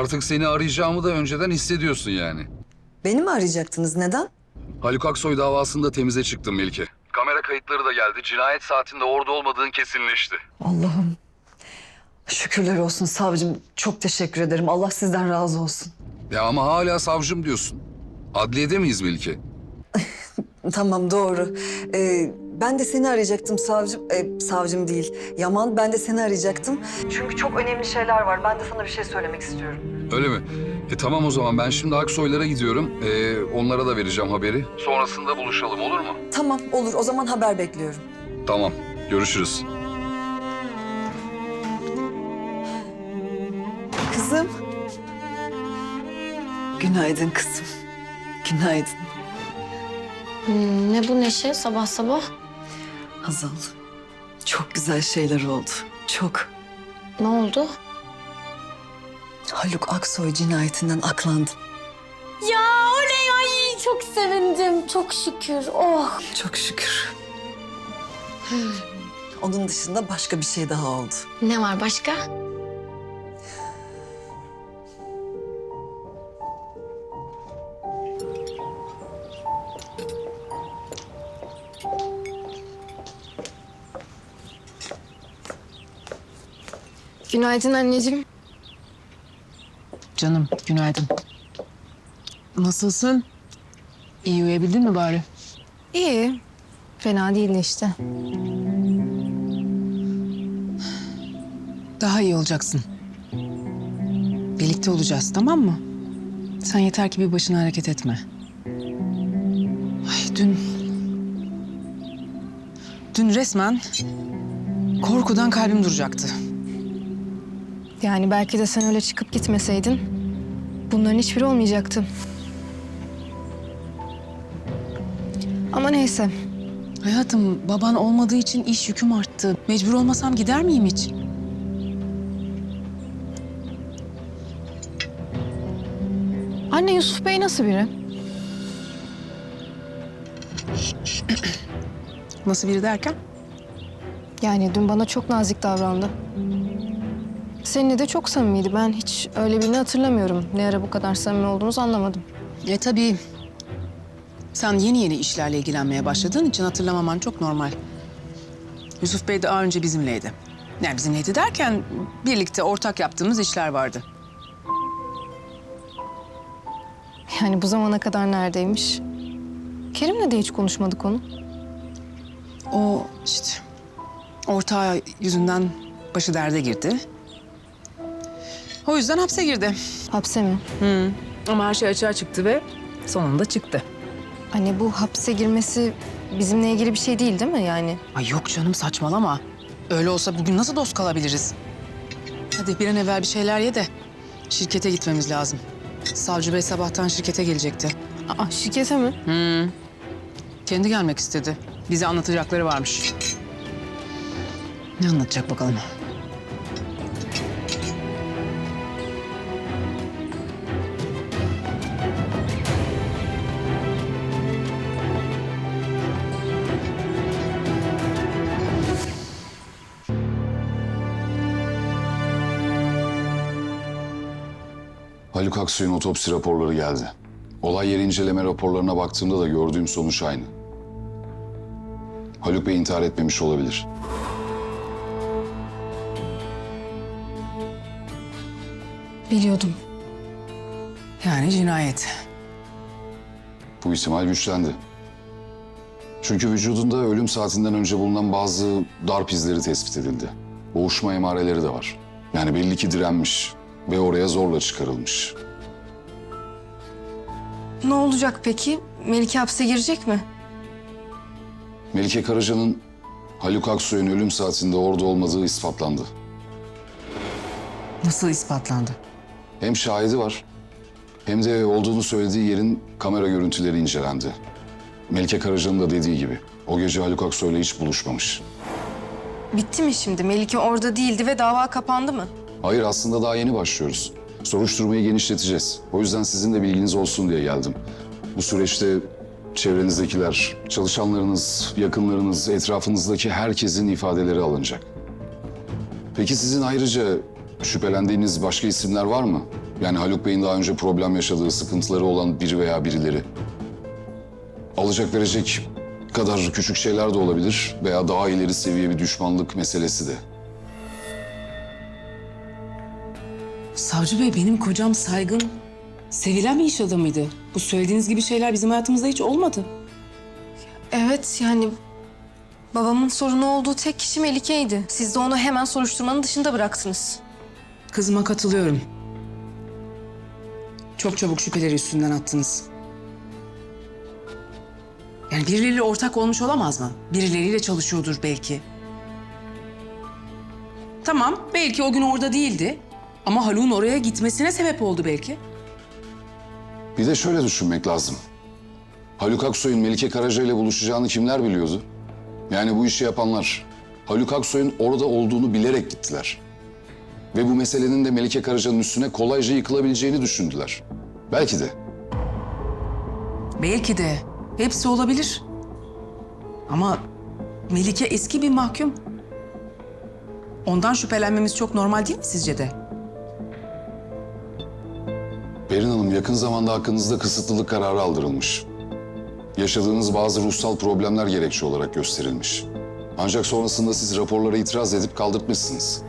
Artık seni arayacağımı da önceden hissediyorsun yani. Beni mi arayacaktınız? Neden? Haluk Aksoy davasında temize çıktım Melike. Kamera kayıtları da geldi. Cinayet saatinde orada olmadığın kesinleşti. Allah'ım. Şükürler olsun savcım. Çok teşekkür ederim. Allah sizden razı olsun. Ya ama hala savcım diyorsun. Adliyede miyiz Melike? Tamam doğru. Ee, ben de seni arayacaktım savcım. Ee, savcım değil. Yaman ben de seni arayacaktım. Çünkü çok önemli şeyler var. Ben de sana bir şey söylemek istiyorum. Öyle mi? E tamam o zaman ben şimdi Aksoylara gidiyorum. E, onlara da vereceğim haberi. Sonrasında buluşalım olur mu? Tamam olur. O zaman haber bekliyorum. Tamam. Görüşürüz. Kızım. Günaydın kızım. Günaydın. Hmm, ne bu neşe sabah sabah? Hazal. Çok güzel şeyler oldu. Çok. Ne oldu? Haluk Aksoy cinayetinden aklandım. Ya oley ay çok sevindim çok şükür oh. Çok şükür. Onun dışında başka bir şey daha oldu. Ne var başka? Günaydın anneciğim. Canım günaydın. Nasılsın? İyi uyuyabildin mi bari? İyi. Fena değildi işte. Daha iyi olacaksın. Birlikte olacağız tamam mı? Sen yeter ki bir başına hareket etme. Ay dün... Dün resmen korkudan kalbim duracaktı. Yani belki de sen öyle çıkıp gitmeseydin bunların hiçbiri olmayacaktı. Ama neyse. Hayatım baban olmadığı için iş yüküm arttı. Mecbur olmasam gider miyim hiç? Anne Yusuf Bey nasıl biri? Nasıl biri derken? Yani dün bana çok nazik davrandı. Seninle de çok samimiydi. Ben hiç öyle birini hatırlamıyorum. Ne ara bu kadar samimi olduğunuzu anlamadım. E tabii. Sen yeni yeni işlerle ilgilenmeye başladığın için hatırlamaman çok normal. Yusuf Bey daha önce bizimleydi. Yani bizimleydi derken birlikte ortak yaptığımız işler vardı. Yani bu zamana kadar neredeymiş? Kerim'le de hiç konuşmadık onu. O işte ortağı yüzünden başı derde girdi. O yüzden hapse girdi. Hapse mi? Ama her şey açığa çıktı ve sonunda çıktı. Anne bu hapse girmesi bizimle ilgili bir şey değil değil mi yani? Ay yok canım saçmalama. Öyle olsa bugün nasıl dost kalabiliriz? Hadi bir an evvel bir şeyler ye de şirkete gitmemiz lazım. Savcı Bey sabahtan şirkete gelecekti. Aa şirkete mi? Kendi gelmek istedi. Bize anlatacakları varmış. Ne anlatacak bakalım. Haluk Aksoy'un otopsi raporları geldi. Olay yeri inceleme raporlarına baktığımda da gördüğüm sonuç aynı. Haluk Bey intihar etmemiş olabilir. Biliyordum. Yani cinayet. Bu ihtimal güçlendi. Çünkü vücudunda ölüm saatinden önce bulunan bazı darp izleri tespit edildi. Boğuşma emareleri de var. Yani belli ki direnmiş ve oraya zorla çıkarılmış. Ne olacak peki? Melike hapse girecek mi? Melike Karaca'nın Haluk Aksoy'un ölüm saatinde orada olmadığı ispatlandı. Nasıl ispatlandı? Hem şahidi var hem de olduğunu söylediği yerin kamera görüntüleri incelendi. Melike Karaca'nın da dediği gibi o gece Haluk Aksoy'la hiç buluşmamış. Bitti mi şimdi? Melike orada değildi ve dava kapandı mı? Hayır aslında daha yeni başlıyoruz. Soruşturmayı genişleteceğiz. O yüzden sizin de bilginiz olsun diye geldim. Bu süreçte çevrenizdekiler, çalışanlarınız, yakınlarınız, etrafınızdaki herkesin ifadeleri alınacak. Peki sizin ayrıca şüphelendiğiniz başka isimler var mı? Yani Haluk Bey'in daha önce problem yaşadığı, sıkıntıları olan biri veya birileri. Alacak verecek kadar küçük şeyler de olabilir veya daha ileri seviye bir düşmanlık meselesi de. Savcı Bey benim kocam saygın, sevilen bir iş adamıydı. Bu söylediğiniz gibi şeyler bizim hayatımızda hiç olmadı. Evet yani babamın sorunu olduğu tek kişi Melike'ydi. Siz de onu hemen soruşturmanın dışında bıraktınız. Kızıma katılıyorum. Çok çabuk şüpheleri üstünden attınız. Yani birileriyle ortak olmuş olamaz mı? Birileriyle çalışıyordur belki. Tamam, belki o gün orada değildi. Ama Haluk'un oraya gitmesine sebep oldu belki. Bir de şöyle düşünmek lazım. Haluk Aksoy'un Melike Karaca ile buluşacağını kimler biliyordu? Yani bu işi yapanlar. Haluk Aksoy'un orada olduğunu bilerek gittiler. Ve bu meselenin de Melike Karaca'nın üstüne kolayca yıkılabileceğini düşündüler. Belki de. Belki de. Hepsi olabilir. Ama Melike eski bir mahkum. Ondan şüphelenmemiz çok normal değil mi sizce de? Berin Hanım yakın zamanda hakkınızda kısıtlılık kararı aldırılmış. Yaşadığınız bazı ruhsal problemler gerekçe olarak gösterilmiş. Ancak sonrasında siz raporlara itiraz edip kaldırtmışsınız.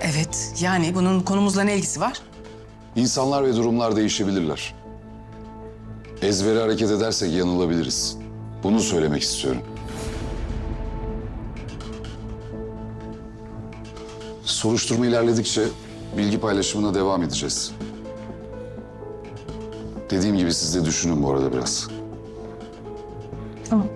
Evet, yani bunun konumuzla ne ilgisi var? İnsanlar ve durumlar değişebilirler. Ezbere hareket edersek yanılabiliriz. Bunu söylemek istiyorum. Soruşturma ilerledikçe bilgi paylaşımına devam edeceğiz. Dediğim gibi siz de düşünün bu arada biraz. Tamam.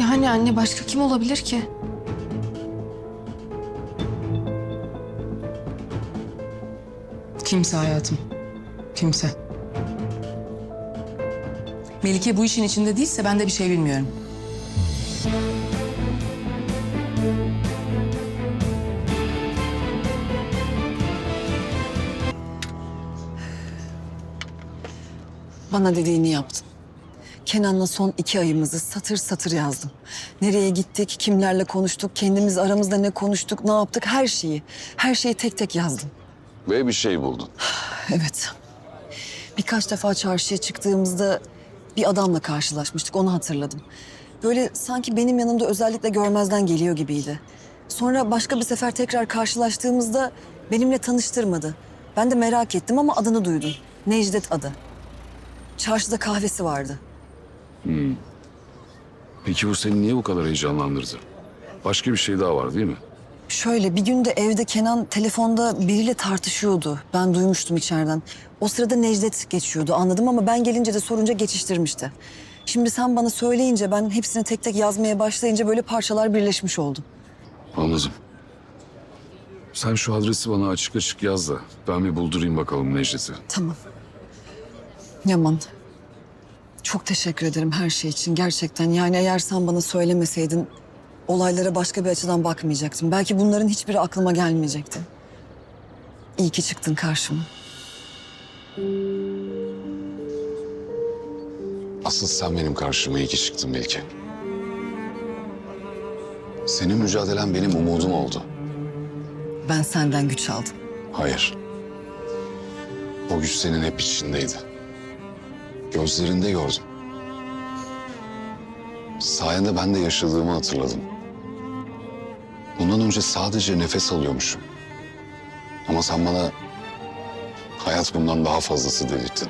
Yani anne başka kim olabilir ki? Kimse hayatım. Kimse. Melike bu işin içinde değilse ben de bir şey bilmiyorum. Bana dediğini yaptın. Kenan'la son iki ayımızı satır satır yazdım. Nereye gittik, kimlerle konuştuk, kendimiz aramızda ne konuştuk, ne yaptık her şeyi. Her şeyi tek tek yazdım. Ve bir şey buldun. Evet. Birkaç defa çarşıya çıktığımızda bir adamla karşılaşmıştık, onu hatırladım. Böyle sanki benim yanımda özellikle görmezden geliyor gibiydi. Sonra başka bir sefer tekrar karşılaştığımızda benimle tanıştırmadı. Ben de merak ettim ama adını duydum. Necdet adı. Çarşıda kahvesi vardı. Peki bu seni niye bu kadar heyecanlandırdı? Başka bir şey daha var değil mi? Şöyle bir gün de evde Kenan telefonda biriyle tartışıyordu. Ben duymuştum içeriden. O sırada Necdet geçiyordu anladım ama ben gelince de sorunca geçiştirmişti. Şimdi sen bana söyleyince ben hepsini tek tek yazmaya başlayınca böyle parçalar birleşmiş oldu. Anladım. Sen şu adresi bana açık açık yaz da ben bir buldurayım bakalım Necdet'i. Tamam. Yaman. Çok teşekkür ederim her şey için gerçekten. Yani eğer sen bana söylemeseydin olaylara başka bir açıdan bakmayacaktım. Belki bunların hiçbiri aklıma gelmeyecekti. İyi ki çıktın karşıma. Asıl sen benim karşıma iyi ki çıktın Melike. Senin mücadelen benim umudum oldu. Ben senden güç aldım. Hayır. O güç senin hep içindeydi. Gözlerinde gördüm. Sayende ben de yaşadığımı hatırladım. Bundan önce sadece nefes alıyormuşum. Ama sen bana hayat bundan daha fazlası dedirttin.